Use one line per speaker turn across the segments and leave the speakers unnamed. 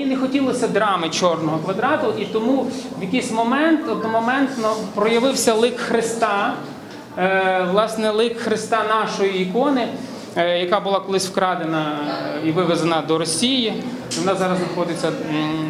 Мені не хотілося драми чорного квадрату, і тому в якийсь момент одномоментно проявився лик Христа, е, власне, лик Христа нашої ікони, е, яка була колись вкрадена е, і вивезена до Росії. Вона зараз знаходиться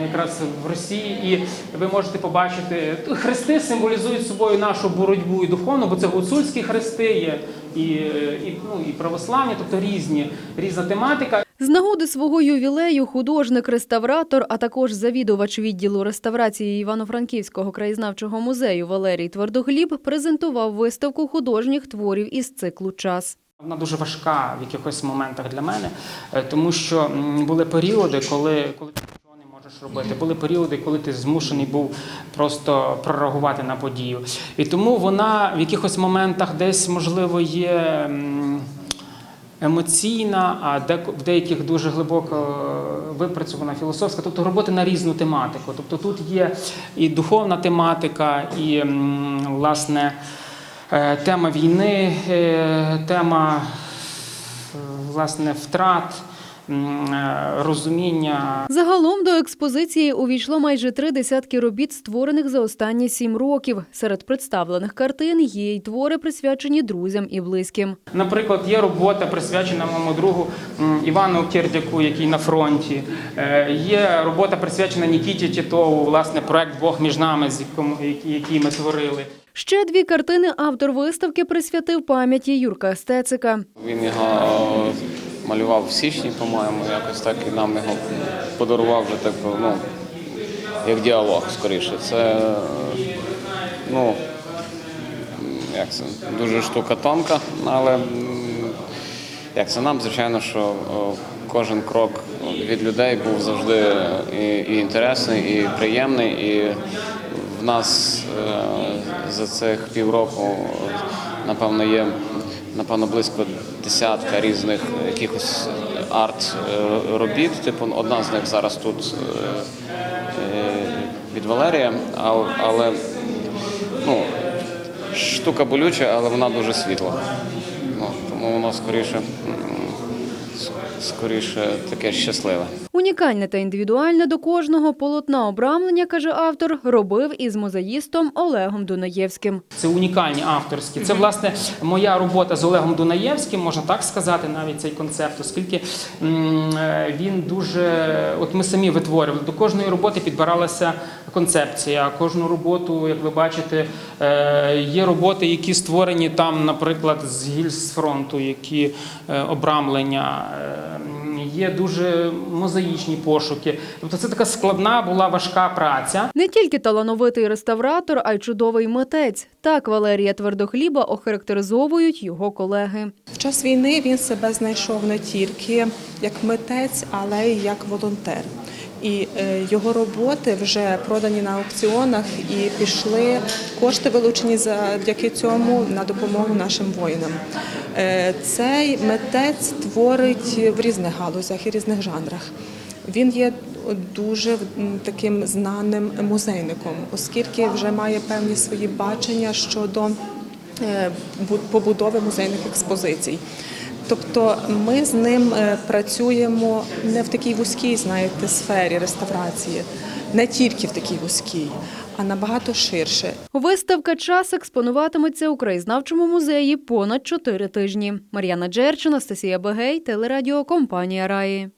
якраз в Росії, і ви можете побачити хрести символізують собою нашу боротьбу і духовну, бо це гуцульські хрести є і, і, ну, і православні, тобто різні, різна тематика.
З нагоди свого ювілею художник-реставратор, а також завідувач відділу реставрації Івано-Франківського краєзнавчого музею Валерій Твердогліб презентував виставку художніх творів із циклу Час.
Вона дуже важка в якихось моментах для мене, е, тому що були періоди, коли, коли ти нічого не можеш робити. Були періоди, коли ти змушений був просто прореагувати на подію. І тому вона в якихось моментах десь, можливо, є. Емоційна, а в деяких дуже глибоко е, випрацьована філософська, тобто роботи на різну тематику. Тобто тут є і духовна тематика, і власне е, тема війни, е, тема власне втрат, розуміння
Загалом до експозиції увійшло майже три десятки робіт, створених за останні сім років. Серед представлених картин є й твори, присвячені друзям і близьким.
Наприклад, є робота присвячена моєму другу Івану Кирдяку, який на фронті. Е, Є робота присвячена Нікіті Тітову, власне, проект Бог між нами, з який ми творили.
Ще дві картини автор виставки присвятив пам'яті Юрка Стецика.
Він його е, малював в січні, по-моєму, якось так і нам його подарував вже типу, ну, як діалог скоріше. Це ну, як це, дуже штука тонка, але як це нам, звичайно, що кожен крок від людей був завжди і, і інтересний, і приємний. І в нас е, за цих півроку, напевно, є напевно близько десятка різних якихось е, робіт. Типу, одна з них зараз тут е, е, від Валерія, але ну, штука болюча, але вона дуже світла. Ну, тому воно скоріше, скоріше таке щасливе.
Унікальне та індивідуальне до кожного полотна обрамлення, каже автор, робив із мозаїстом Олегом Дунаєвським.
Це унікальні авторські. Це власне моя робота з Олегом Дунаєвським, можна так сказати, навіть цей концепт, оскільки е, він дуже, от ми самі витворювали. До кожної роботи підбиралася концепція. Кожну роботу, як ви бачите, е, є роботи, які створені там, наприклад, з гільз фронту, які е, обрамлення. Е, Є дуже мозаїчні пошуки. Тобто це така складна була важка праця.
Не тільки талановитий реставратор, а й чудовий митець. Так Валерія Твердохліба охарактеризовують його колеги.
В час війни він себе знайшов не тільки як митець, але й як волонтер. І е, його роботи вже продані на аукціонах і пішли кошти, вилучені завдяки цьому на допомогу нашим воїнам. Е, Цей митець творить в різних галузях і різних жанрах. Він є дуже таким знаним музейником, оскільки вже має певні свої бачення щодо е, побудови музейних експозицій. Тобто ми з ним е, працюємо не в такій вузькій, знаєте, сфері реставрації, не тільки в такій вузькій, а набагато ширше.
Виставка час експонуватиметься у краєзнавчому музеї понад чотири тижні. Мар'яна Джерчина Анастасія Бегей, телерадіокомпанія Раї.